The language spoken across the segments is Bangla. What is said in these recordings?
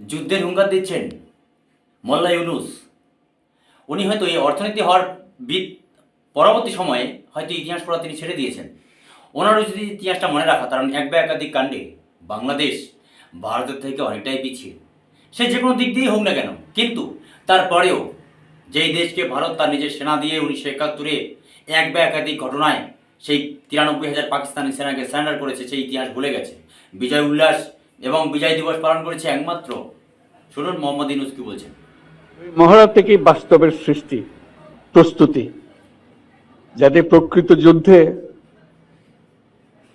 যুদ্ধের হুঙ্কার দিচ্ছেন মোল্লা ইউনুস। উনি হয়তো এই অর্থনীতি হওয়ার বিদ পরবর্তী সময়ে হয়তো ইতিহাস পড়া তিনি ছেড়ে দিয়েছেন। ওনারও যদি ইতিহাসটা মনে রাখা, কারণ এক বা একাধিক কাণ্ডে বাংলাদেশ ভারতের থেকে অনেকটাই পিছিয়ে। সে যে কোনো দিক দিয়েই হোক না কেন, কিন্তু তারপরেও যেই দেশকে ভারত তার নিজের সেনা দিয়ে উনিশশো একাত্তরে এক বা একাধিক ঘটনায় সেই তিরানব্বই হাজার পাকিস্তানি সেনাকে সারেন্ডার করেছে, সেই ইতিহাস ভুলে গেছে। বিজয় উল্লাস এবং বিজয় দিবস পালন করেছে একমাত্র শুনুন মোহাম্মদ ইনুস কি বলছেন। মহড়া থেকেই বাস্তবের সৃষ্টি, প্রস্তুতি। যাতে প্রকৃত যুদ্ধে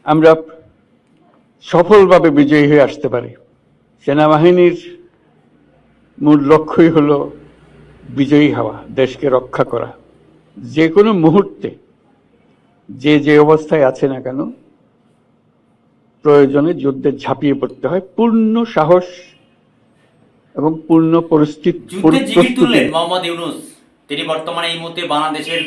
আমরা সফলভাবে বিজয়ী হয়ে আসতে পারি। সেনাবাহিনীর মূল লক্ষ্যই হল বিজয়ী হওয়া, দেশকে রক্ষা করা। যে কোনো মুহূর্তে, যে যে অবস্থায় আছে না কেন প্রয়োজনে যুদ্ধে ঝাঁপিয়ে পড়তে হয়। পূর্ণ সাহস এবং পূর্ণ পরিস্থিতি তুললেন মোহাম্মদ ইউনুস। তিনি বর্তমানে এই মুহূর্তে বাংলাদেশের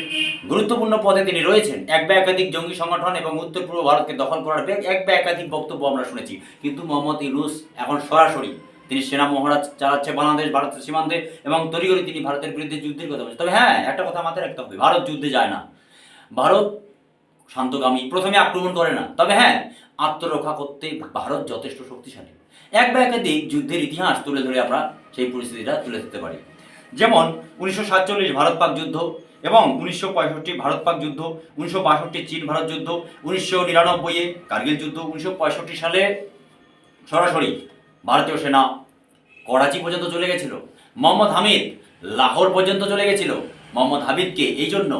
গুরুত্বপূর্ণ পদে তিনি রয়েছেন। এক বা একাধিক জঙ্গি সংগঠন এবং উত্তর পূর্ব ভারতকে দখল করার এক বা একাধিক বক্তব্য আমরা শুনেছি। কিন্তু মোহাম্মদ ইউনুস এখন সরাসরি তিনি সেনা মহারাজ চালাচ্ছে বাংলাদেশ ভারতের সীমান্তে এবং তরিগরি তিনি ভারতের বিরুদ্ধে যুদ্ধের কথা বলছেন। তবে হ্যাঁ একটা কথা মাথায় রাখতে হবে। ভারত যুদ্ধে যায় না। ভারত শান্তগামী। প্রথমে আক্রমণ করে না। তবে হ্যাঁ আত্মরক্ষা করতে ভারত যথেষ্ট শক্তিশালী। এক বা একাধিক যুদ্ধের ইতিহাস তুলে ধরে আমরা সেই পরিস্থিতিটা তুলে ধরতে পারি। যেমন, উনিশশো সাতচল্লিশ ভারত পাক যুদ্ধ এবং উনিশশো পঁয়ষট্টি ভারত পাক যুদ্ধ, উনিশশো বাষট্টি চীন ভারত যুদ্ধ, উনিশশো নিরানব্বইয়ে কার্গিল যুদ্ধ, উনিশশো পঁয়ষট্টি সালে সরাসরি ভারতীয় সেনা করাচি পর্যন্ত চলে গেছিল। মোহাম্মদ হামিদ লাহোর পর্যন্ত চলে গেছিল। মোহাম্মদ হামিদকে এই জন্য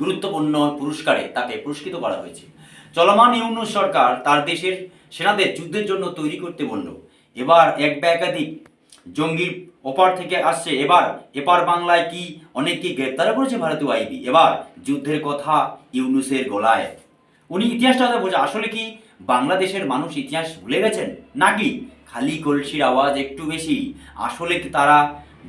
গুরুত্বপূর্ণ পুরস্কারে তাকে পুরস্কৃত করা হয়েছে। চলমান ইউনুস সরকার তার দেশের সেনাদের যুদ্ধের জন্য তৈরি করতে বলল। এবার এক বা একাধিক জঙ্গির ওপার থেকে আসছে। এবার এপার বাংলায় কি অনেককে গ্রেপ্তার করেছে ভারতীয় আইবি? এবার যুদ্ধের কথা ইউনুসের গলায়। উনি ইতিহাসটা বোঝা আসলে কি বাংলাদেশের মানুষ ইতিহাস ভুলে গেছেন? নাকি খালি কলসির আওয়াজ একটু বেশি? আসলে কি তারা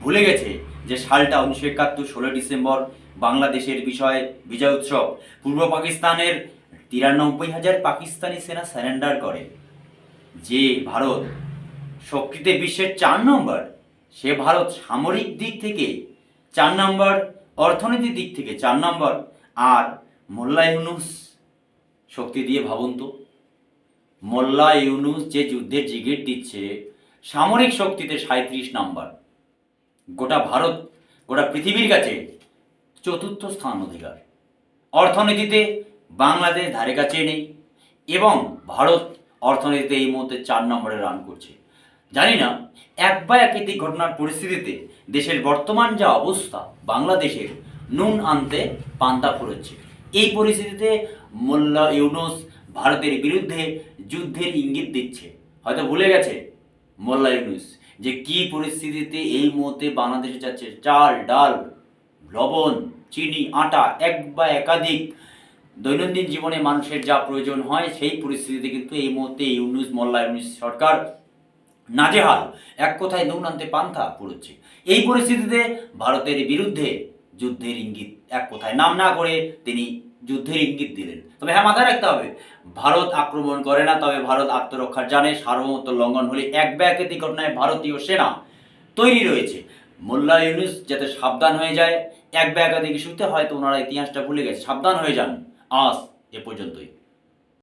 ভুলে গেছে যে সালটা উনিশশো একাত্তর ষোলো ডিসেম্বর বাংলাদেশের বিষয়ে বিজয় উৎসব? পূর্ব পাকিস্তানের তিরানব্বই হাজার পাকিস্তানি সেনা সারেন্ডার করে। যে ভারত শক্তিতে বিশ্বের চার নম্বর, সে ভারত সামরিক দিক থেকে চার নম্বর অর্থনীতির দিক থেকে চার নম্বর, আর মোল্লা ইউনুস শক্তি দিয়ে ভাবুন তো। মোল্লা ইউনুস যে যুদ্ধের জিগির দিচ্ছে, সামরিক শক্তিতে সাঁত্রিশ নাম্বার। গোটা ভারত, গোটা পৃথিবীর কাছে চতুর্থ স্থান অধিকার। অর্থনীতিতে বাংলাদেশ ধারে কাছে নেই এবং ভারত অর্থনীতিতে এই মুহূর্তে চার নম্বরে রান করছে। জানি না, এক বা একাধিক ঘটনার পরিস্থিতিতে দেশের বর্তমান যা অবস্থা, বাংলাদেশের নুন আনতে পান্তা ফুরোচ্ছে। এই পরিস্থিতিতে মোল্লা, ইউনুস ভারতের বিরুদ্ধে যুদ্ধের ইঙ্গিত দিচ্ছে। হয়তো ভুলে গেছে মোল্লা, ইউনুস, যে কি পরিস্থিতিতে এই মুহূর্তে বাংলাদেশে যাচ্ছে। চাল, ডাল, লবণ, চিনি, আটা, এক বা একাধিক দৈনন্দিন জীবনে মানুষের যা প্রয়োজন হয়, সেই পরিস্থিতিতে কিন্তু এই মুহূর্তে ইউনুস, মোল্লা, ইউনুস সরকার নাজেহাল। এক কথায় নুন আনতে পান্থা পড়ছে। এই পরিস্থিতিতে ভারতের বিরুদ্ধে যুদ্ধের ইঙ্গিত এক কথায় নাম না করে তিনি যুদ্ধের ইঙ্গিত দিলেন। তবে হ্যাঁ মাথায় রাখতে হবে, ভারত আক্রমণ করে না, তবে ভারত আত্মরক্ষার জানে সার্বভৌমত্ব লঙ্ঘন হলে এক বা একাধিক ঘটনায় ভারতীয় সেনা তৈরি রয়েছে। মোল্লা, ইউনুস যাতে সাবধান হয়ে যায়, এক বা একাধিক ইস্যুতে হয়তো ওনারা ইতিহাসটা ভুলে গেছে। সাবধান হয়ে যান। আজ এ পর্যন্তই।